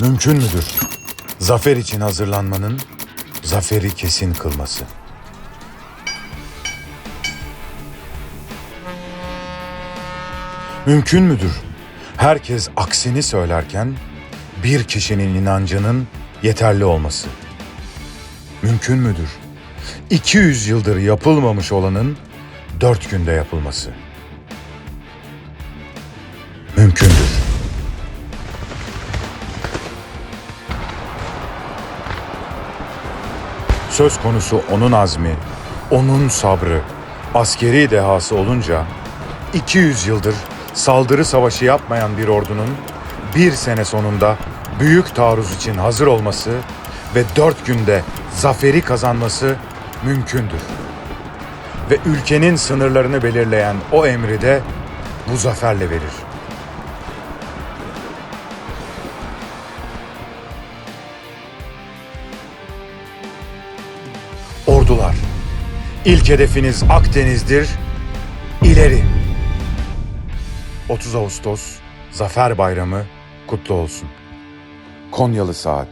Mümkün müdür? Zafer için hazırlanmanın zaferi kesin kılması. Mümkün müdür? Herkes aksini söylerken bir kişinin inancının yeterli olması. Mümkün müdür? 200 yıldır yapılmamış olanın dört günde yapılması. Söz konusu onun azmi, onun sabrı, askeri dehası olunca 200 yıldır saldırı savaşı yapmayan bir ordunun bir sene sonunda büyük taarruz için hazır olması ve dört günde zaferi kazanması mümkündür. Ve ülkenin sınırlarını belirleyen o emri de bu zaferle verir. Ordular, ilk hedefiniz Akdeniz'dir, ileri. 30 Ağustos Zafer Bayramı kutlu olsun. Konyalı Saat